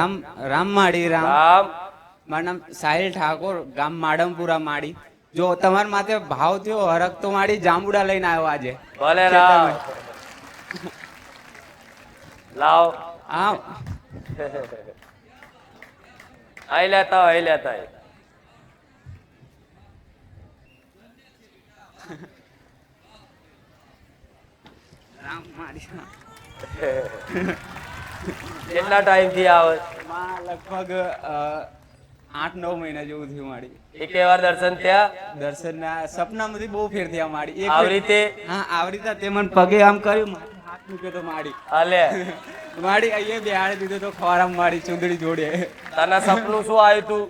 રામ રામ માડી રામ. મારું નામ સાહિલ ઠાકોર ગામ માડમપુરા માડી. જો તમારા માથે ભાવ થયો હરક તો માડી જાંબુડા લઈને આવ્યો આજે. ભલે રામ. લાવ. હા આઈ લેતા આઈ લેતા. રામ માડી. કેટલા ટાઈમથી આવે માં લગભગ આઠ નવ મહિના જેવું થયું માડી એક વાર દર્શન થયા. દર્શનના સપનામાંથી બહુ ફેર થયા મારી. એક આવી રીતે? હા આવી રીતે તે મને પગે આમ કર્યું માથે હાથ મૂક્યો તો મારી. હાલે. મારી અહીંયા બેહાડી દીધો તો ખોરામ માડી ચૂંદડી જોડે. તારા સપનું શું આવ્યું તું?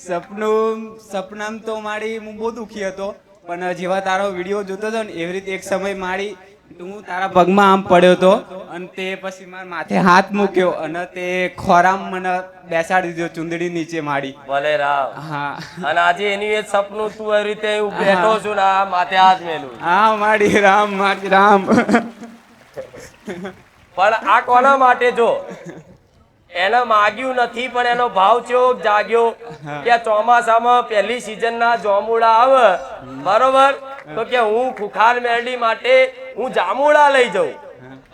સપનું સપનામ તો મારી હું બહુ દુખી હતો પણ જેવા તારો વીડિયો જોતો હતો ને એવી રીતે એક સમય મારી હું તારા પગમાં આમ પડ્યો હતો અને તે પછી મારા માથે હાથ મૂક્યો અને તે ખોરામ મને બેસાડી દીધો ચુંદડી નીચે માડી ભલે રામ હા. અને આજે એની એ સપનું તું એવી રીતે હું બેઠો છું ને આ માથે હાથ મેલું હા માડી રામ માડી રામ. પણ આ કોના માટે જો? એને માગ્યું નથી પણ એનો ભાવ ચેવો જાગ્યો કે ચોમાસામાં પહેલી સિઝનના જોમુડા આવે. બરોબર? તો કે હું ખુખાર મેરડી માટે હું જામુડા લઈ જઉં.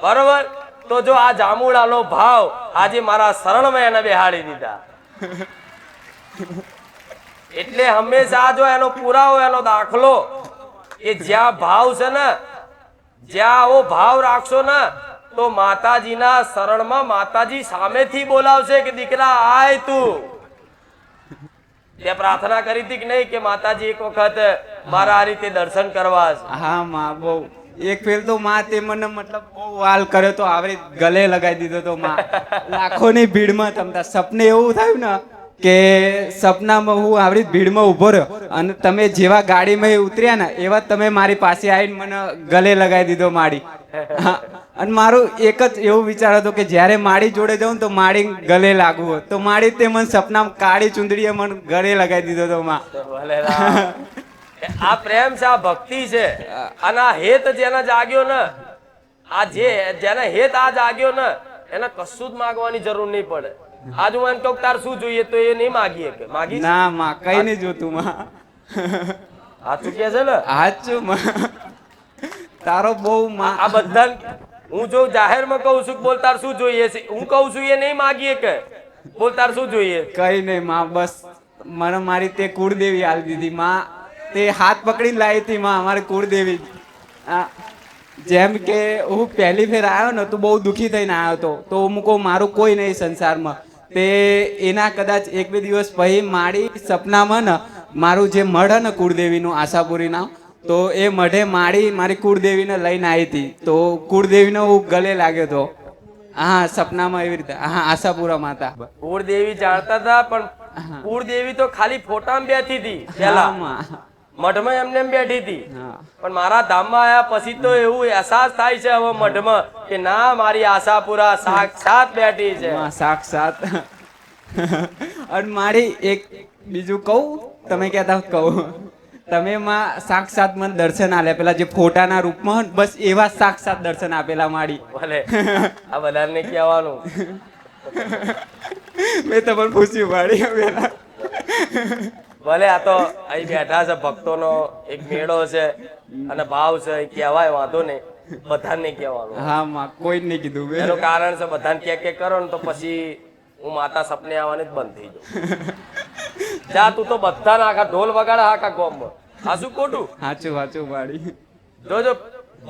બરોબર? તો જો આ જામુડાનો ભાવ આજે મારા શરણમાં એને બેહાડી દીધા. એટલે હંમેશા જો એનો પુરાવો, એનો દાખલો કે જ્યાં ભાવ છે ને, જ્યાં આવો ભાવ રાખશો ને, તો માતાજીના શરણમાં માતાજી સામેથી બોલાવશે કે દીકરા, આય તું. તે પ્રાર્થના કરી હતી કે નહીં કે માતાજી એક વખત મારા આ રીતે દર્શન કરવા હા, માં, બહુ. એક ફેર તો માં તે મને મતલબ બહુ વાલ કર્યો તો આવરી ગલે લગાવી દીધો તો માં. લાખોની ભીડમાં તમતા સપને એવું થયું ને કે સપનામાં હું આવડી ભીડમાં ઊભો રહ્યો. અને તમે જેવા ગાડીમાં ઉતર્યા ને, એવા તમે મારી પાસે આવીને મને ગલે લગાવી દીધો માડી. અને મારું એક જ એવું વિચાર હતો કે જ્યારે માડી જોડે જાઉં તો માડી ગલે લાગવું તો માડી તે મને સપનામાં કાળી ચુંદડીએ મને ગળે લગાવી દીધો તો માં. આ પ્રેમ છે આ ભક્તિ છે. અને આ હેત જેને જાગ્યો ને આ જે જેને હેત આ જાગ્યો ને એને કશું જ માગવાની જરૂર નહીં પડે. આજ હું એમ કહું તાર શું જોઈએ તો એ નહીં માગીએ કે માગી ના માં કઈ નહીં જોતું માં. સાચું કે છે ને? સાચું માં. તારો બહુ માં. આ બધા હું જો જાહેરમાં કહું છું બોલ તાર શું જોઈએ છે? હું કહું છું એ નહીં માગીએ કે. બોલ તાર શું જોઈએ? કઈ નહીં માં બસ. મને મારી તે કુળદેવી આલી દીધી માં. તે હાથ પકડીને લાવી હતી માં અમારે કુળદેવી. જેમ કે હું પહેલી ફેર આવ્યો ને તો બહુ દુઃખી થઈને આવ્યો હતો. તો હું કહું મારું કોઈ નહીં સંસારમાં. તે એના કદાચ એક બે દિવસ પછી મારી સપનામાં ને મારું જે મઢ ને કુળદેવીનું આશાપુરીના તો એ મઢે માડી મારી કુળદેવીને લઈને આવી હતી. તો કુળદેવીનો હું ગલે લાગ્યો હતો. હા સપનામાં એવી રીતે. હા આશાપુરા માતા. કુળદેવી જાણતા હતા પણ કુળદેવી તો ખાલી ફોટામાં બેઠી હતી પેલા હા, માં. મઠમાં એમને એમ બેઠી હતી. પણ મારા ધામમાં આવ્યા પછી તો એવું અહેસાસ થાય છે હવે મઠમાં કે ના મારી આશાપુરા સાક્ષાત બેઠી છે. સાક્ષાત. અને મારી એક બીજું કહું તમે કહેતા કહું. તમે માં સાક્ષાત મને દર્શન આપ્યા પેલા જે ફોટાના રૂપમાં બસ એવા સાક્ષાત દર્શન આપેલા મારી. ભલે આ બધાને કહેવાનું. મેં તમને પૂછ્યું માડી પેલા ભલે આ તો અહીં બેઠા છે ભક્તોનો એક મેળો છે અને ભાવ છે એ કહેવાય વાંધો નહીં. બધાને કહેવાનું. હા માં કોઈ નહીં કીધું. એનું કારણ છે બધાને કે કે કરો ને તો પછી હું માતા સપને આવવાની જ બંધ થઈ જાઉં. જા તું તો બધા આખા ઢોલ વગાડે આખા ગોમમાં. આ ખોટું? સાચું સાચું વાડી. જોજો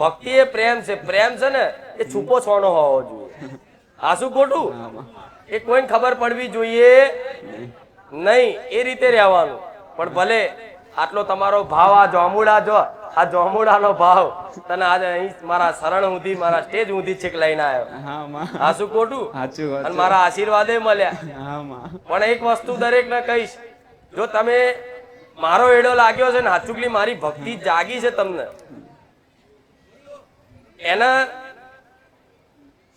ભક્તિ એ પ્રેમ છે. પ્રેમ છે ને એ છૂપો છોનો હોવો જોઈએ. હાસુ ખોટું. એ કોઈને ખબર પડવી જોઈએ? નહીં એ રીતે રહેવાનું. પણ ભલે આટલો તમારો ભાવ આ જોમુડા જો આ જોમુડાનો ભાવ તને આજે અહીં મારા શરણ સુધી મારા સ્ટેજ સુધી છેક લઈને આવ્યો. હા શું ખોટું? અને મારા આશીર્વાદે મળ્યા. પણ એક વસ્તુ દરેકને કહીશ જો તમે મારો એડો લાગ્યો છે ને હાચુકલી મારી ભક્તિ જાગી છે તમને એના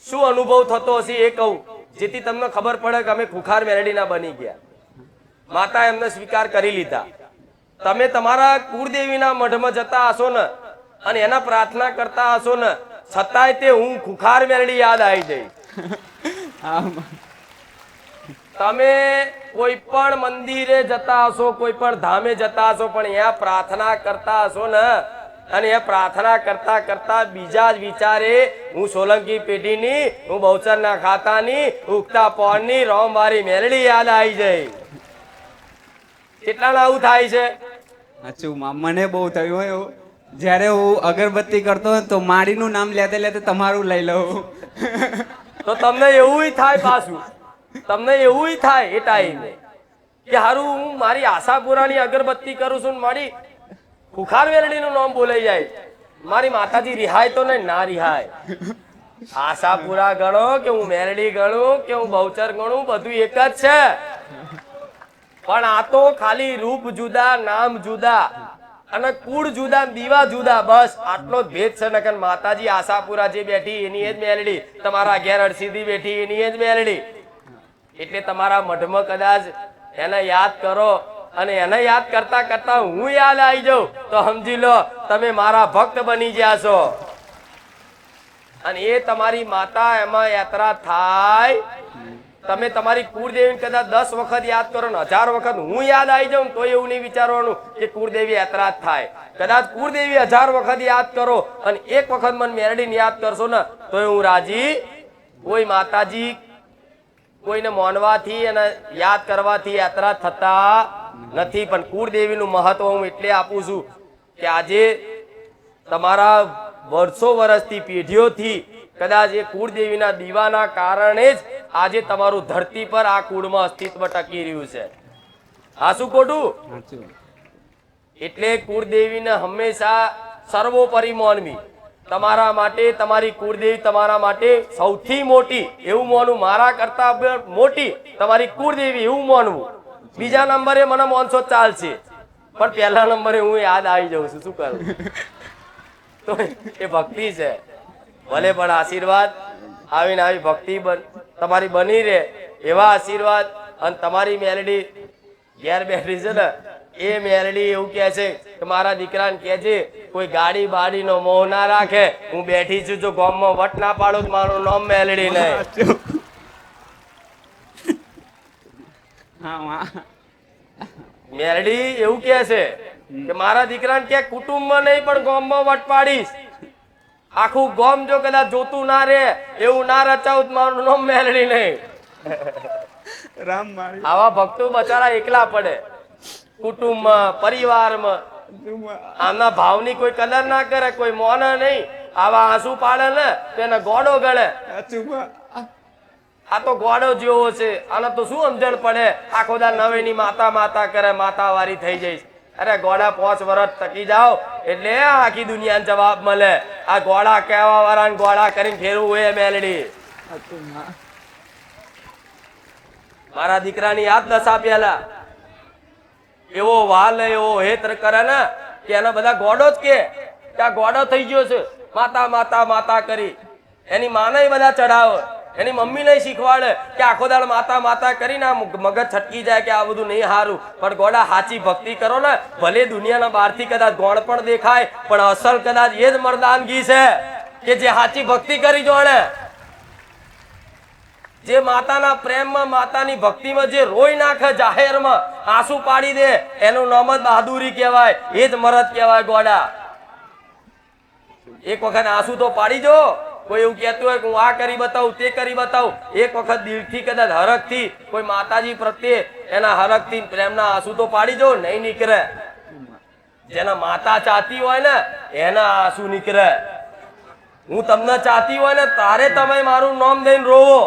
શું અનુભવ થતો હશે એ કહું જેથી તમને ખબર પડે કે અમે ખુખાર મેરડીના બની ગયા. માતા એમને સ્વીકાર કરી લીધા. તમે તમારા કુળદેવીના મઢમાં જતા હશો ને અને એના પ્રાર્થના કરતા હશો ને, છતાંય તે હું ખુખાર મેરડી યાદ આવી જઈ તમે કોઈ પણ મંદિરે જતા હશો, કોઈ પણ ધામે જતા હશો, પણ અહીંયા પ્રાર્થના કરતા હશો ને અને એ પ્રાર્થના કરતા કરતા બીજા જ વિચારે, હું સોલંકી પેઢીની, હું બહુચરના ખાતાની, ઉગતા પોળની, રોમવારી મેલડી યાદ આવી જાય કેટલાને આવું થાય છે? સાચું મને બહુ થયું હોય એવું. જ્યારે હું અગરબત્તી કરતો હોય તો માળીનું નામ લેતે લેતે તમારું લઈ લઉં. તો તમને એવું થાય પાછું. તમને એવું થાય એ ટાઈમે કે હારું હું મારી આશાપુરાની અગરબત્તી કરું છું ને મારી ખુખાર વેલડીનું નામ બોલાઈ જાય. મારી માતાજી રિહાય તો નહીં ના રિહાય. આશાપુરા ગણો કે હું મેરડી ગણું કે હું બહુચર ગણું બધું એક જ છે. પણ આ તો ખાલી રૂપ જુદા, નામ જુદા અને કુળ જુદા દીવા જુદા, બસ. આટલો ભેદ છે, નકર માતાજી આશાપુરા જે બેઠી, એની જ મેલડી. તમારા ઘેર અડસીધી બેઠી, એની જ મેલડી. એટલે તમારા મઢમાં કદાચ એને યાદ કરો અને એને યાદ કરતા કરતા હું યાદ આવી જાઉં, તો સમજી લો, તમે મારા ભક્ત બની ગયા છો. અને એ તમારી માતા એમાં યાત્રા થાય તમે તમારી કુળદેવીને કદાચ દસ વખત યાદ કરો ને હજાર વખત હું યાદ આવી જાઉં તો એવું નહીં વિચારવાનું કે કુળદેવી યાત્રા થાય. કદાચ કુળદેવી હજાર વખત યાદ કરો અને એક વખત મને મેરડીને યાદ કરશો ને, તો હું રાજી. કોઈ માતાજી કોઈને માનવાથી અને યાદ કરવાથી યાત્રા થતા નથી, પણ કુળદેવીનું મહત્વ હું એટલે આપું છું કે આજે તમારા વર્ષો વર્ષથી, પેઢીઓથી કદાચ એ કુળદેવીના દીવાના કારણે જ આજે તમારું ધરતી પર આ કુળમાં અસ્તિત્વ ટકી રહ્યું છે. આ શું ખોટું? એટલે કુળદેવીને હંમેશા સર્વોપરી માનવી. તમારા માટે તમારી કુળદેવી તમારા માટે સૌથી મોટી એવું માનવું મારા કરતા મોટી તમારી કુળદેવી એવું માનવું. બીજા નંબરે મને માનસો ચાલશે. પણ પહેલા નંબરે હું યાદ આવી જાઉં છું શું કરું? તો એ ભક્તિ છે. ભલે પણ આશીર્વાદ આવીને આવી ભક્તિ બન તમારી બની રહે એવા આશીર્વાદ અને તમારી મેલડી ઘેર બેઠી છે ને એ મેલડી એવું કહે છે કે મારા દીકરાને કહે છે કોઈ ગાડી બાડીનો મોહ ના રાખે. હું બેઠી છું જો ગામમાં વટ ના પાડો તો મારું નામ મેલડી નહીં. મેલડી એવું કહે છે કે મારા દીકરાને કે કુટુંબમાં નહીં પણ ગામમાં વટ પાડીશ. આખું ગોમ જો કદાચ જોતું ના રે એવું ના રચાવું મારું નામ મેલડી નહીં. રામ મારી આવા ભક્તો બચારા એકલા પડે. કુટુંબમાં પરિવારમાં. આમના ભાવની કોઈ કદર ના કરે કોઈ મોન નહીં. આવા આંસુ પાડે ને તેને ગોડો ગળે. આ તો ગોડો જેવો છે. આને તો શું સમજણ પડે? આખો દા નવેની માતા માતા કરે માતા વારી થઈ જઈશ. અરે ગોડા પાંચ વર્ષ ટકી જાઓ, એટલે આખી દુનિયાને જવાબ મળે. આ ગોડા કહેવા વાળા ગોડા કરીને ફેરવું એ મેલડી. મારા દીકરાની યાદ દશા પેલા. એવો વાલ, એવો હેત્ર કરે ને, કે એના બધા ગોડો જ કે. આ ગોડો થઈ ગયો છે. માતા માતા માતા કરી. એની માને બધા ચડાવે એની મમ્મી નહીં શીખવાડે કે આખો દાડ માતા માતા કરીને આ મગજ છટકી જાય કે આ બધું નહીં સારું પણ ગોડા સાચી ભક્તિ કરો ને, ભલે દુનિયાના બહારથી કદાચ ગોળ પણ દેખાય, પણ અસલ કદાચ એ જ મરદાનગી છે કે જે સાચી ભક્તિ કરી જોડે. જે માતાના પ્રેમમાં, માતાની ભક્તિમાં જે રોઈ નાખે જાહેરમાં, આંસુ પાડી દે, એનું નામ જ બહાદુરી કહેવાય, એ જ મરદ કહેવાય ગોડા. એક વખત આંસુ તો પાડી જો. કોઈ એવું કહેતું હોય કે હું આ કરી બતાવું, તે કરી બતાવું. એક વખત દિલથી કદાચ હરખથી કોઈ માતાજી પ્રત્યે એના હરખથી પ્રેમના આંસુ તો પાડી જો નહીં નીકળે. જેના માતા ચાહતી હોય ને, એના આંસુ નીકળે. હું તમને ચાહતી હોય ને, તારે તમે મારું નામ દઈને રોવો.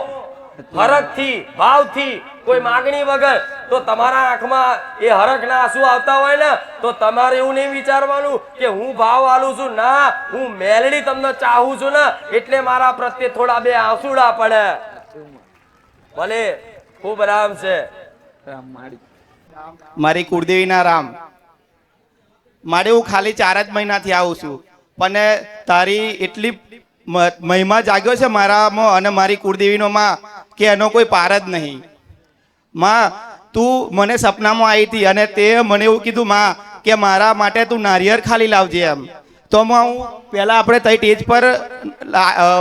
હરખથી, ભાવથી કોઈ માગણી વગર, તો તમારા આંખમાં એ હરખના આંસુ આવતા હોય ને, તો તમારે એવું નહીં વિચારવાનું કે હું ભાવ આલું છું. ના, હું મેલડી તમને ચાહું છું ને, એટલે મારા પ્રત્યે થોડા બે આંસુડા પડે. ભલે, ખૂબ રામ છે. મારી કુળદેવીના રામ. મારે હું ખાલી ચાર જ મહિનાથી આવું છું. પણ તારી એટલી મહિમા જાગ્યો છે મારામાં અને મારી કુળદેવીનો માં કે એનો કોઈ પાર જ નહીં. માં, તું મને સપનામાં આવી હતી અને તે મને એવું કીધું, માં, કે મારા માટે તું નારિયેળ ખાલી લાવજે એમ. તો હું પહેલાં આપણે તઈ સ્ટેજ પર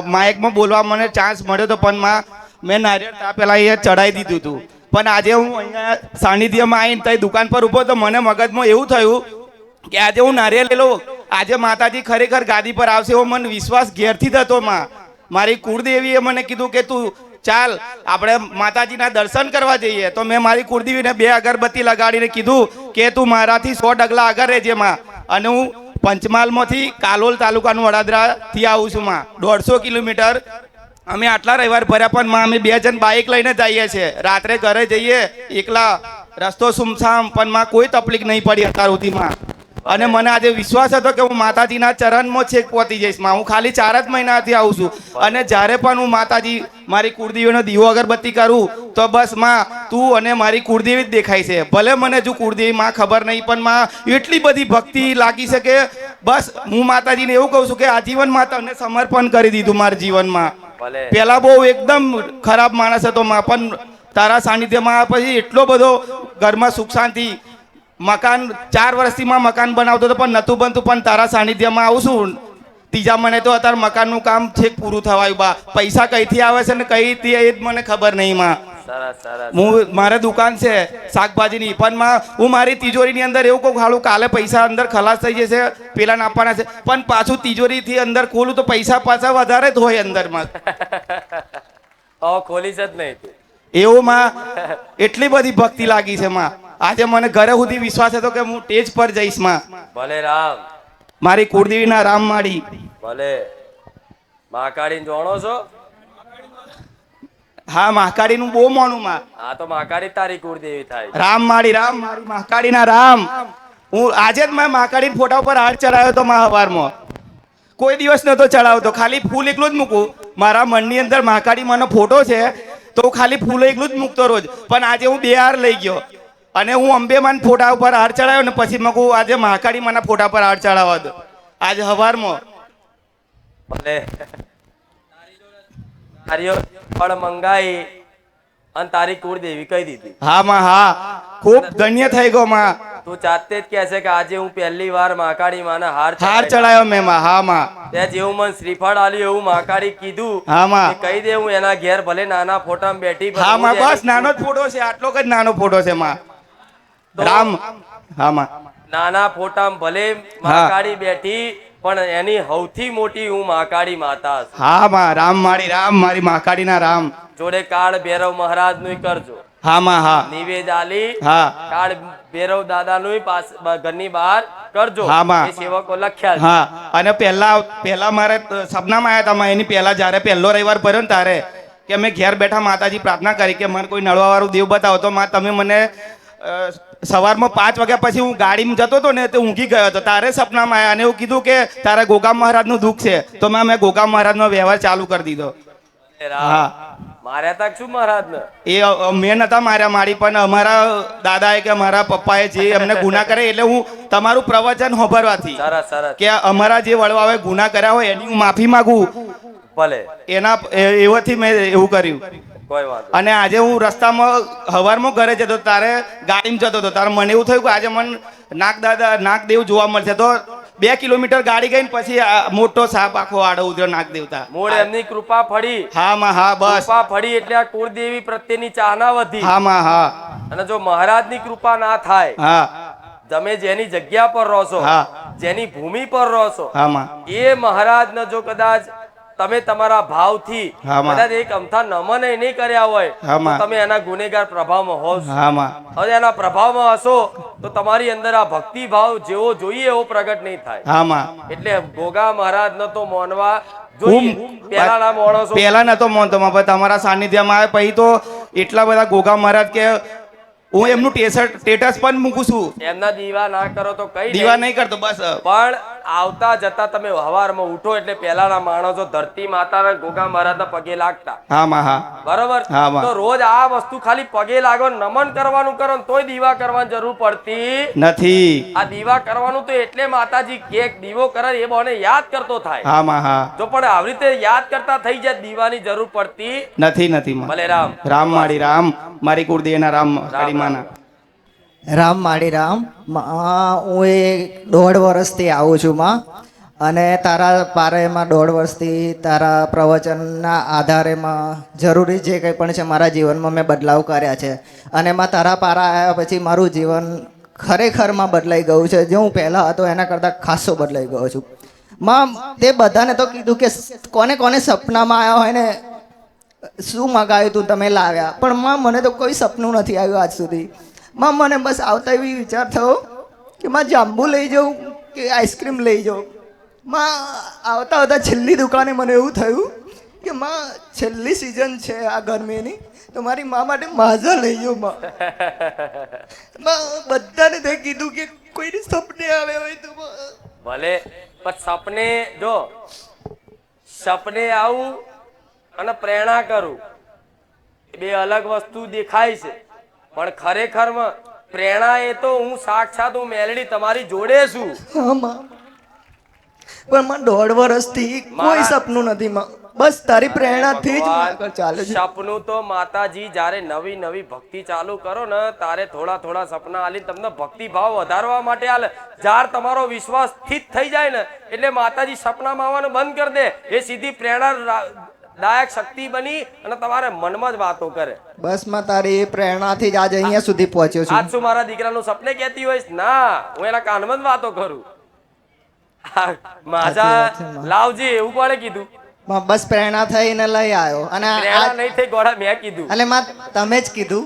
માઇકમાં બોલવા મને ચાન્સ મળ્યો તો પણ માં, મેં નારિયેળ તા પહેલાં અહીંયા ચડાવી દીધું હતું. પણ આજે હું અહીંયા સાનિધ્યમાં આવીને તઈ દુકાન પર ઊભો તો મને મગજમાં એવું થયું કે આજે હું નારિયેલ લેલો આજે માતાજી ખરેખર ગાદી પર આવશે એવો મને વિશ્વાસ ઘેરથી થતો માં. મારી કુળદેવીએ મને કીધું કે તું ચાલ, આપણે માતાજીના દર્શન કરવા જઈએ. તો મેં મારી કુળદેવીને બે અગરબત્તી લગાડીને કીધું કે તું મારાથી સો ડગલા આગળ રહેજે માં. અને હું પંચમહાલમાંથી કાલોલ તાલુકાનું વડાદરાથી આવું છું માં. દોઢસો કિલોમીટર. અમે આટલા રવિવાર ભર્યા પણ માં, અમે બે જણ બાઇક લઈને જઈએ છીએ. રાત્રે ઘરે જઈએ, એકલા. રસ્તો સુમસામ, પણ માં કોઈ તકલીફ નહીં પડી અત્યાર સુધીમાં અને મને આજે વિશ્વાસ હતો કે હું માતાજીના ચરણમાં છેક પહોંચી જઈશ. માં હું ખાલી ચાર જ મહિનાથી આવું છું. અને જ્યારે પણ હું માતાજી મારી કુળદેવીનો દીવો અગરબત્તી કરું તો બસમાં તું અને મારી કુળદેવી જ દેખાય છે. ભલે મને જો કુળદેવી માં ખબર નહીં પણ માં એટલી બધી ભક્તિ લાગી છે કે બસ હું માતાજીને એવું કહું છું કે આજીવનમાં તમને સમર્પણ કરી દીધું મારા જીવનમાં. પેલા બહુ એકદમ ખરાબ માણસ હતો માં પણ તારા સાનિધ્યમાં પછી એટલો બધો ઘરમાં સુખ શાંતિ મકાન ચાર વર્ષથી માં મકાન બનાવતો હતો પણ નતું બનતું પણ તારા સાનિધ્યમાં આવું છું. ત્રીજા મને તો અત્યારે મકાનનું કામ છેક પૂરું થવાયું બા. પૈસા કઈથી આવે છે ને કઈથી એ જ મને ખબર નહીં માં. હું મારે દુકાન છે શાકભાજીની. પણ માં હું મારી તિજોરીની અંદર એવું કહું ખાલું કાલે પૈસા અંદર ખલાસ થઈ જશે પેલા આપવાના છે. પણ પાછું તિજોરીથી અંદર ખોલું તો પૈસા પાછા વધારે જ હોય અંદરમાં ઓ ખોલીશ જ નહીં એવું માં? એટલી બધી ભક્તિ લાગી છે માં. આજે મને ઘરે સુધી વિશ્વાસ હતો કે હું સ્ટેજ પર જઈશમાં. ભલે રામ. મારી કુળદેવીના રામ માડી ભલે. મહાકાળી જાણો છો? હા મહાકાળીનું બહુ મોનું માં. આ તો મહાકાળી તારી કુળદેવી થાય. રામ માડી રામ મારી મહાકાળીના રામ. હું આજે જ મેં મહાકાળી ફોટા ઉપર હાર ચડાવ્યો તો મહાવારમાં. કોઈ દિવસ નતો ચડાવતો ખાલી ફૂલ એકલું જ મૂકું. મારા મનની અંદર મહાકાળી માનો ફોટો છે તો હું ખાલી ફૂલ એકલું જ મૂકતો રોજ. પણ આજે હું બે હાર લઈ ગયો. અને હું અંબેમાન ફોટા ઉપર હાર ચડાવ્યો ને પછી મગું આજે મહાકાળી માના ફોટા પર હાર ચડાવવા દો. આજે હવારમાં. ભલે. તારીઓ ફળ મંગાઈ અને તારી કુળ દેવી કહી દીધી. હા માં હા. ખૂબ ધન્ય થઈ ગયો માં. તું જાતે જ કહે છે કે આજે હું પહેલી વાર મહાકાળી માને હાર હાર ચડાયો મેં માં. હા માં. તે જેવું મને શ્રીફળ આલ્યું એવું મહાકાળી કીધું. હા માં. કહી દે હું એના ઘેર ભલે નાના ફોટામાં બેઠી હું માં બસ નાનો જ ફોટો છે આટલો જ નાનો ફોટો છે માં. રામ. હા નાના ફોટામાં ભલે મહાકાળી બેઠી પણ એની સૌથી મોટી હું મહાકાળી માતા હા માં રામ મારી રામ મારી મહાકાળીના રામ. જોડે કાળ ભૈરવ મહારાજનું કરજો. હા માં હા. નિવેદ આલી હા. કાળ ભૈરવ દાદા નું ઘરની બહાર કરજો. હા, માં. સેવકો લખ્યા હા. અને પહેલા પહેલા મારે સપનામાં આવ્યા હતા એની પહેલા જ્યારે પહેલો રવિવાર ભર્યો ને તારે કે મેં ઘેર બેઠા માતાજી પ્રાર્થના કરી કે મને કોઈ નળવાવાળું દેવ બતાવો તો માં તમે મને સવારમાં પાંચ વાગ્યા પછી હું ગાડીમાં જતો હતો ને તો ઊંઘી ગયો હતો. તારે સપનામાં આવ્યા અને એવું કીધું કે તારા ગોગામ મહારાજનું દુઃખ છે તો મેં મેં ગોગામ મહારાજનો વ્યવહાર ચાલુ કરી દીધો. હા. માર્યા તા શું મહારાજ એ મેં નતા માર્યા મારી પણ અમારા દાદાએ કે મારા પપ્પાએ જે એમને ગુના કરે એટલે હું તમારું પ્રવચન હોભરવાથી કે અમારા જે વડવાઓએ ગુના કર્યા હોય એની હું માફી માંગુ. ભલે. એના એવાથી મેં એવું કર્યું. અને આજે હું રસ્તામાં હવારમાં ઘરે જતો તારે ગાડીમાં જતો હતો. તારે મને એવું થયું કે આજે મને નાગ દાદા નાગદેવ જોવા મળશે. તો બે કિલોમીટર ગાડી ગઈ ને પછી મોટો સાપ આખો આડો ઉતર્યો નાગ દેવતા. મૂળ એમની કૃપા ફળી. હા માં હા બસ. કૃપા ફળી એટલે આ કુળદેવી પ્રત્યેની ચાહના વધી. હા માં હા. અને જો મહારાજની કૃપા ના થાય હા. તમે જેની જગ્યા પર રહો છો હા. જેની ભૂમિ પર રહો છો એ મહારાજને જો કદાચ તમે તમારા ભાવથી. કદાચ એક અમથા નમન નહીં કર્યા હોય. તમે એના ગુનેગાર પ્રભાવમાં હો હવે એના પ્રભાવમાં હશો તો તમારી અંદર આ ભક્તિ ભાવ જેવો જોઈએ એવો પ્રગટ નહીં થાય. એટલે ગોગા મહારાજ ન તો મોનવા પહેલા નતો મોનતો પણ તમારા સાનિધ્યમાં આવે પછી તો એટલા બધા ગોગા મહારાજ કે હું એમનું સ્ટેટસ પણ મૂકું છું. એમના દીવા ના કરો તો કઈ દીવા. નહીં કરતો બસ. પણ આવતા જતા તમે હવારમાં ઉઠો એટલે પહેલાના માણસો ધરતી માતાના ગોગા મહારાજના પગે લાગતા. હા હા. બરોબર? તો રોજ આ વસ્તુ ખાલી પગે લાગો નમન કરવાનું કરો તોય દીવા કરવાની જરૂર પડતી નથી. આ દીવા કરવાનું તો એટલે માતાજી કે દીવો કરે એ બોને યાદ કરતો થાય. હા હા. જો પણ આવી રીતે યાદ કરતા થઈ જાય દીવાની જરૂર પડતી નથી નથી ભલે રામ. રામ મારી રામ. મારી કુળદેવીના રામ કાળીમાના રામ માળી રામ હું એ દોઢ વર્ષથી આવું છું, માં. અને તારા પારેમાં દોઢ વર્ષથી તારા પ્રવચનના આધારેમાં જરૂરી જે કંઈ પણ છે મારા જીવનમાં મેં બદલાવ કર્યા છે. અને માં તારા પારા આવ્યા પછી મારું જીવન ખરેખરમાં બદલાઈ ગયું છે. જે હું પહેલાં હતો એના કરતાં ખાસો બદલાઈ ગયો છું. માં, તે બધાને તો કીધું કે કોને કોને સપનામાં આવ્યા હોય ને શું મગાવ્યું તું તમે લાવ્યા. પણ માં, મને તો કોઈ સપનું નથી આવ્યું આજ સુધી. માં મને બસ આવતા એવી વિચાર થયો કે માં જાંબુ લઈ જાઉં કે આઈસ્ક્રીમ લઈ જાઉં. માં આવતા આવતા છેલ્લી દુકાને મને એવું થયું કે માં છેલ્લી સિઝન છે આ ગરમીની તો મારી મા માટે માઝા લઈ જાઉં માં. માં બધાને તે કીધું કે કોઈને સપને આવે હોય તો ભલે પણ સપને જો સપને આવું અને પ્રેરણા કરું બે અલગ વસ્તુ દેખાય છે. પણ ખરેખરમાં પ્રેરણા એ તો હું સાક્ષાત હું મેલડી તમારી જોડે છું. પણ માં દોઢ વર્ષથી કોઈ સપનું નથી માં. બસ તારી પ્રેરણાથી જ ચાલે છે. સપનું તો માતાજી જ્યારે નવી નવી ભક્તિ ચાલુ કરો ને તારે થોડા થોડા સપના આલી તમને ભક્તિ ભાવ વધારવા માટે આલે. જાર તમારો વિશ્વાસ સ્થિત થઈ જાય ને એટલે માતાજી સપનામાં આવવાનું બંધ કરી દે. એ સીધી પ્રેરણા દાયક શક્તિ બની અને તમારે મનમાં જ વાતો કરે. બસમાં તારી પ્રેરણાથી જ આજે અહીંયા સુધી પહોંચ્યો છું. આજ શું મારા દીકરાનું સપને કહેતી હોઈશ? ના હું એના કાનમાં જ વાતો કરું. માજા. લાવજે એવું કોણે કીધું? બસ પ્રેરણા થઈને લઈ આવ્યો. અને પ્રેરણા નહીં થઈ ગોળા મેં કીધું. એટલે માં તમે જ કીધું.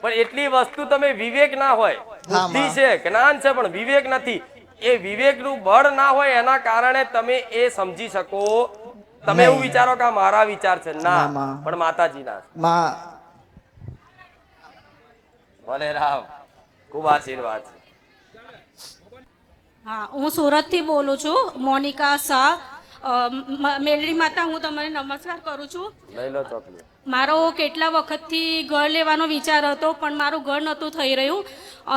પણ એટલી વસ્તુ તમે વિવેક ના હોય. બુદ્ધિ છે જ્ઞાન છે પણ વિવેક નથી. એ વિવેકનું બળ ના હોય એના કારણે તમે એ સમજી શકો. તમે એવું વિચારો કે મારા વિચાર છે. ના. પણ માતાજીના માં. ભલે રામ. ખૂબ આશીર્વાદ છે. હા હું સુરતથી બોલું છું. મોનિકા શાહ મેલડી માતા હું તમને નમસ્કાર કરું છું. લઈ લો ચોકલેટ. મારો કેટલા વખતથી ઘર લેવાનો વિચાર હતો પણ મારું ઘર નહોતું થઈ રહ્યું.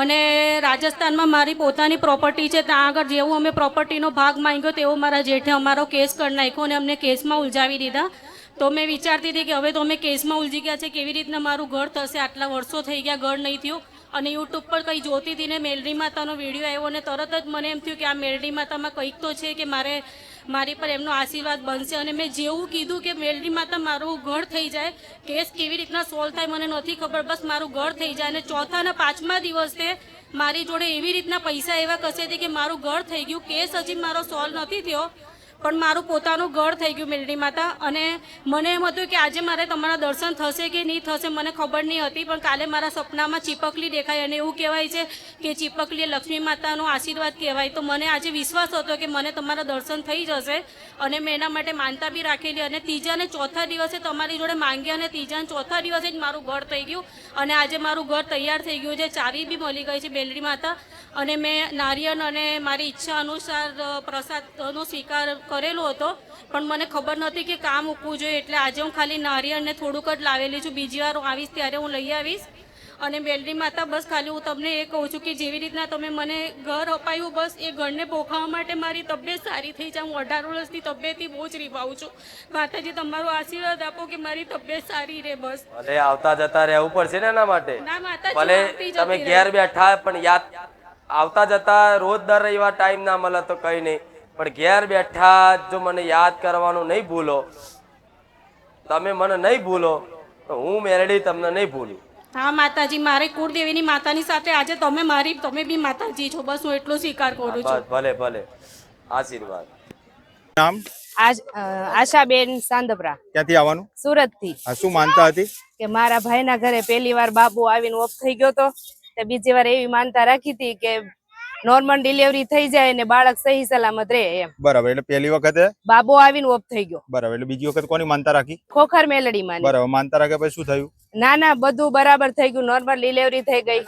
અને રાજસ્થાનમાં મારી પોતાની પ્રોપર્ટી છે ત્યાં આગળ જેવું અમે પ્રોપર્ટીનો ભાગ માંગ્યો તેવો મારા જેઠે અમારો કેસ કરી નાખ્યો અને અમને કેસમાં ઉલઝાવી દીધા. તો મેં વિચારતી હતી કે હવે તો અમે કેસમાં ઉલઝી ગયા છે કેવી રીતના મારું ઘર થશે? આટલા વર્ષો થઈ ગયા ઘર નહીં થયું. અને યુટ્યુબ પર કંઈ જોતી હતી ને મેલડી માતાનો વીડિયો આવ્યો અને તરત જ મને એમ થયું કે આ મેલડી માતામાં કંઈક તો છે કે મારે મારી પર એમનો આશીર્વાદ બનશે અને મેં જેવું કીધું કે મેલડી માતા, મારું ઘર થઈ જાય. કેસ કેવી રીતના સોલ્વ થાય મને નથી ખબર, બસ મારું ઘર થઈ જાય અને ચોથા અને પાંચમા દિવસે મારી જોડે એવી રીતના પૈસા એવા કસે કે મારું ઘર થઈ ગયું. કેસ હજી મારો સોલ્વ નથી થયો. પણ મારું પોતાનું ઘર થઈ ગયું મેલડી માતા અને મને એમ હતું કે આજે મારે તમારા દર્શન થશે કે નહીં થશે મને ખબર નહીં હતી, પણ કાલે મારા સપનામાં ચીપકલી દેખાય અને એવું કહેવાય છે કે ચીપકલી લક્ષ્મી માતાનો આશીર્વાદ કહેવાય. તો મને આજે વિશ્વાસ હતો કે મને તમારા દર્શન થઈ જશે અને મેં એના માટે માનતા બી રાખેલી અને ત્રીજા અને ચોથા દિવસે તમારી જોડે માંગ્યા અને ત્રીજા અને ચોથા દિવસે જ મારું ઘર થઈ ગયું અને આજે મારું ઘર તૈયાર થઈ ગયું છે ચાવી બી મળી ગઈ છે બેલડી માતા અને મેં નારિયલ અને મારી ઈચ્છા અનુસાર પ્રસાદનો સ્વીકાર કરેલો હતો પણ મને ખબર નહોતી કે કામ મૂકવું જોઈએ. એટલે આજે હું ખાલી નારિયેળને થોડુંક જ લાવેલી છું. બીજી વાર હું આવીશ ત્યારે હું લઈ આવીશ. અને બેલડી માતા બસ ખાલી હું તમને એ કહું છું કે જેવી રીતના તમે મને ઘર અપાયું બસ એ ઘરને પોખાવા માટે મારી તબિયત સારી થઈ જાય. હું અઢાર વર્ષની તબિયતથી બહુ જ રીવાઉં છું. માતાજી તમારો આશીર્વાદ આપો કે મારી તબિયત સારી રહે બસ. ભલે આવતા જતા રહેવું પડશે ને એના માટે. ના માતાજી ભલે તમે ઘેર બેઠા પણ યાદ આવતા જતા રોજ દર રવિવાર ટાઈમ ના મળે તો કઈ નહીં. પણ ઘેર બેઠા જો મને યાદ કરવાનું નહીં ભૂલો તમે મને નહીં ભૂલો તો હું મેરડી તમને નહીં ભૂલું. હા માતાજી મારે કુળદેવીની માતાની સાથે આજે તમે મારી તમે બી માતાજી છો. બસ હું એટલો સ્વીકાર કરું છું. ભલે ભલે. આશીર્વાદ. નામ? આજ આશાબેન સાંદપરા ક્યાંથી આવવાનું? સુરતથી શું માનતા હતી? કે મારા ભાઈના ઘરે પહેલી વાર બાબુ આવીને ઓફ થઈ ગયો તો તે બીજી વાર એવી માનતા રાખી હતી કે નોર્મલ ડિલિવરી થઈ જાય ને બાળક સહી સલામત રહે એમ. બરાબર એટલે પહેલી વખતે? બાબો આવીને ઓફ થઈ ગયો. બરાબર એટલે બીજી વખત કોની માનતા રાખી? ખોખર મેલડી માં બરાબર માનતા રાખે પછી શું થયું? ના ના બધું બરાબર થઈ ગયું નોર્મલ ડિલિવરી થઈ ગઈ.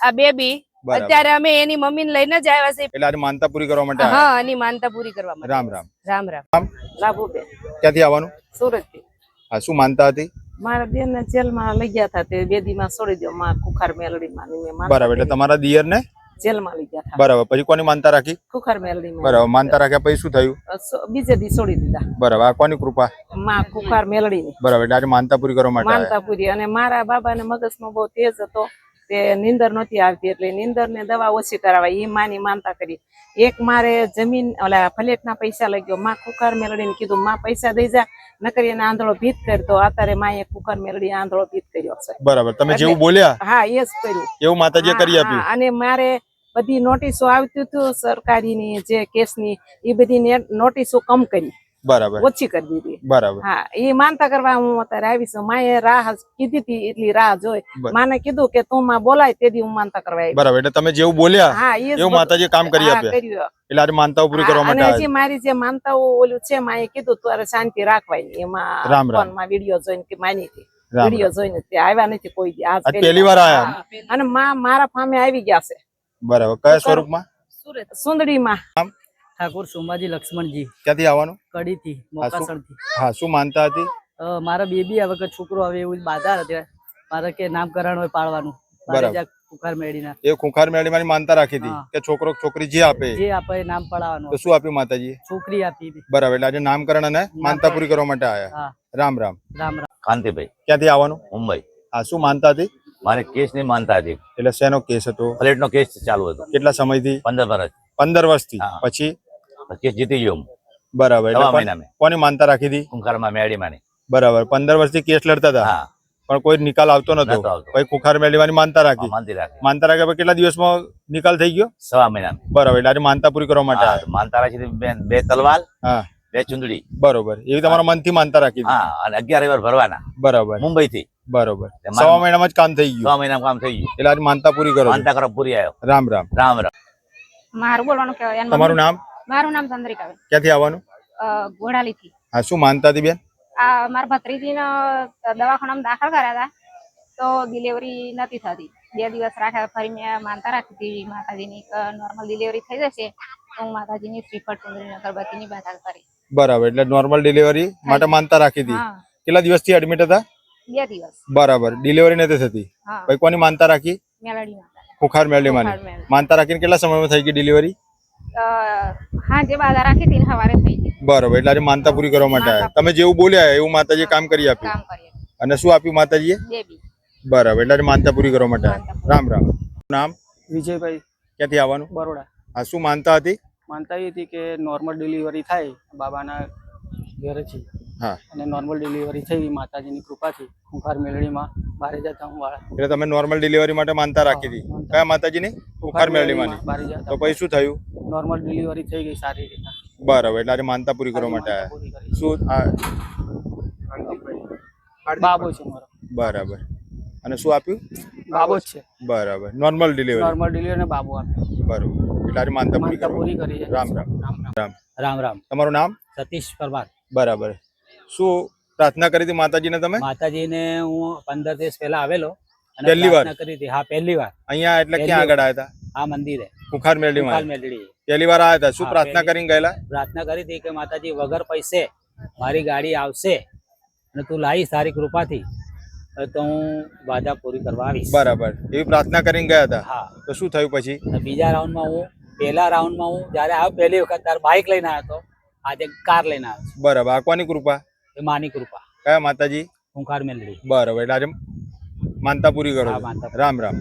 આ બેબી. અત્યારે અમે એની મમ્મીને લઈને જ આવ્યા છીએ. એટલે આજે માનતા પૂરી કરવા માટે હા એની માનતા પૂરી કરવા માટે રામ રામ. રામ રામ. રામ. લાભુબેન. ક્યાંથી આવવાનું? સુરતથી આ શું માનતા હતી? મારા બેન ને જેલમાં લઈ ગયા હતા તે બે દી માં છોડી દો માં કુખાર મેલડી માં બરાબર એટલે તમારા દિયર ને જેલમાં લઈ ગયા હતા. બરાબર. પછી કોની માનતા રાખી? કુખાર મેલની બરાબર. માનતા રાખ્યા પછી શું થયું? બીજે દી છોડી દીધા. બરાબર. આ કોની કૃપા? માં કુખાર મેલડી બરાબર. એટલે આજે માનતા પૂરી કરવા માટે માનતા પૂરી. અને મારા બાબા ને મગજમાં બહુ તેજ હતો તે નીંદર નહોતી આવતી એટલે નીંદર ને દવા ઓછી કરાવાય. એ માની માનતા કરી. એક મારે જમીન ઓલા ફલેટના પૈસા લઈ ગયો. માં કુકર મેળવીને કીધું માં પૈસા દઈ જા નકરી એને આંધળો ભીત કરતો અત્યારે માએ કુકર મેળડી આંધળો ભીત કર્યો છે. બરાબર. તમે જેવું બોલ્યા હા એ જ કર્યું. એવું માતાજી કરી આપ્યું. અને મારે બધી નોટિસો આવતી હતું સરકારીની જે કેસની એ બધી નોટિસો કમ કરી. બરાબર. ઓછી કરી દીધી. બરાબર. હા એ માનતા કરવા હું અત્યારે આવી છું માએ રાહ કીધી હતી એટલી રાહ જોઈ. માને કીધું કે તું માં બોલાય તે હું માનતા કરવા આવી. બરાબર એટલે તમે જેવું બોલ્યા હા એવું માતાજી કામ કરી આપ્યા. એટલે આજે માનતાઓ પૂરી કરવા માટે હજી મારી જે માનતાઓ ઓલું છે માએ કીધું તારે શાંતિ રાખવાની. એમાં રામ રામ. માં વીડિયો જોઈને કે માની હતી. વીડિયો જોઈને તે આવ્યા નથી કોઈ આજ પહેલી વાર આયા? અને માં મારા ફામે આવી ગયા છે. બરાબર. કયા સ્વરૂપમાં? સુંદડીમાં ઠાકોર સોમાજી લક્ષ્મણજી. ક્યાંથી આવવાનું? કડીથી મોકાસણથી. હા શું માનતા હતી? મારા બેબી આવે કે છોકરો આવે એવું બાધા હતી. મારે કે નામકરણ હોય પાડવાનું. બરાબર. મારે કુખાર મેળીના. એ ખુંખાર મેળીમાં માનતા રાખી હતી કે છોકરો છોકરી જે આપે. જે આપે નામ પડાવવાનું. તો શું આપ્યું માતાજી છોકરી આપી બરાબર એટલે આજે નામકરણ અને માનતા પૂરી કરવા માટે આવ્યા રામ રામ. રામ રામ. કાંતિભાઈ. ક્યાંથી આવવાનું? મુંબઈ. હા શું માનતા હતી? મારે કેસ નહીં માનતા હતી એટલે શેનો કેસ હતો? ફ્લેટ નો કેસ ચાલુ હતો. કેટલા સમયથી? પંદર વર્ષ. પંદર વર્ષથી. પછી? કેસ જીતી ગયો બરાબર. કોની માનતા રાખી હતી? કુંખારમાં મેળીમાં માની બરાબર. પંદર વર્ષથી કેસ લડતા હતા? પણ કોઈ નિકાલ આવતો નતો. પછી ખુખાર મેળવવાની માનતા રાખી? માનતી રાખી. કેટલા દિવસમાં નિકાલ થઈ ગયો? સવા મહિનામાં. બરાબર. એટલે આજે માનતા પૂરી કરવા માટે માનતા રાખી બે તલવાર હા. બે ચુંદડી. બરોબર. એવી તમારા મનથી માનતા રાખી હા અને અગિયાર રવિવાર ભરવાના. બરાબર. મુંબઈ થી બરોબર. સવા મહિનામાં જ કામ થઈ ગયું. સવા મહિનામાં કામ થઈ ગયું. એટલે આજ માનતા પૂરી કરો માનતા કરો પૂરી આવ્યો રામ રામ. રામ રામ. મારું બોલવાનું કહેવાય. તમારું નામ મારું નામ ચંદ્રિકા ક્યાંથી આવવાનું? ઘોડાલીથી. હા શું માનતા હતી બેન? આ મારા ભત્રીજીને દવાખાનામાં દાખલ કર્યા હતા. તો ડિલિવરી નથી થતી. બે દિવસ રાખ્યા ફરી મેં માનતા રાખી હતી. માતાજીની નોર્મલ ડિલિવરી થઈ જશે તો હું માતાજીની શ્રીફળ ચંદ્રી અગરબત્તીની બાધા કરી. બરાબર એટલે નોર્મલ ડિલિવરી માટે માનતા રાખી હતી. કેટલા દિવસથી એડમિટ હતા? બે દિવસ. બરાબર. ડિલિવરી નથી થતી. કોઈ પછી કોની માનતા રાખી? મેલડી માતા. ખુખાર મેલડી માની. માનતા રાખીને કેટલા સમયમાં થઈ ગઈ ડિલિવરી હા જે બાધા રાખી હતી સવારે થઈ ગઈ. બરાબર. એટલે આજે માનતા પૂરી કરવા માટે આવ્યા. તમે જેવું બોલ્યા એવું માતાજી કામ કરી આપ્યું. અને શું આપ્યું માતાજીએ? બેબી બરાબર. એટલે માનતા પૂરી કરવા માટે આવ્યા. રામ રામ. નામ? વિજયભાઈ. ક્યાંથી આવવાનું? બરોડા. હા શું માનતા હતી? માનતા એ હતી કે નોર્મલ ડિલિવરી થાય બાબાના ઘરે હા અને નોર્મલ ડિલિવરી થઈ માતાજીની કૃપાથી ખુંખાર મેળડીમાં બારે જતા હું વાળા. એટલે તમે નોર્મલ ડિલિવરી માટે માનતા રાખી હતી. કયા માતાજીની? ખુખાર મેળવીમાંની બારે તો પછી શું થયું? નોર્મલ ડિલિવરી થઈ ગઈ સારી રીતે. બરાબર એટલે આજે માનતા પૂરી કરવા માટે આવ્યા. શું? બાબો છે મારો. બરાબર. અને શું આપ્યું? બાબો છે. બરાબર. નોર્મલ ડિલિવરી નોર્મલ ડિલિવરી બાબો આપ્યો. બરોબર. એટલે માનતા પૂરી કરી રામ રામ. રામ રામ. રામ. રામ રામ. તમારું નામ? સતીશ પરમાર. બરાબર. શું પ્રાર્થના કરી હતી માતાજીને તમે? માતાજીને હું પંદર દિવસ પહેલા આવેલો પહેલી વાર? કરી હતી. હા પહેલી વાર. અહીંયા એટલે ક્યાં આગળ આવ્યા હતા? આ મંદિરે. કાલ મેળવીમાં પહેલી વાર આવ્યા હતા. શું પ્રાર્થના કરીને ગયેલા? પ્રાર્થના કરી હતી કે માતાજી વગર પૈસે મારી ગાડી આવશે અને તું લાવીશ તારી કૃપાથી. તો હું વાદા પૂરી કરવા આવીશ. બરાબર. એવી પ્રાર્થના કરીને ગયા હતા? હા. તો શું થયું પછી? બીજા રાઉન્ડમાં હું પહેલા રાઉન્ડમાં હું જ્યારે આવ્યો પહેલી વખત તાર બાઇક લઈને આવ્યો હતો આજે કાર લઈને આવ્યો બરાબર. આકવાની કૃપા? એ માની કૃપા. કયા માતાજી? હુંકાર મેલડી. બરાબર એટલે આજે માનતા પૂરી કરો રામ રામ. રામ.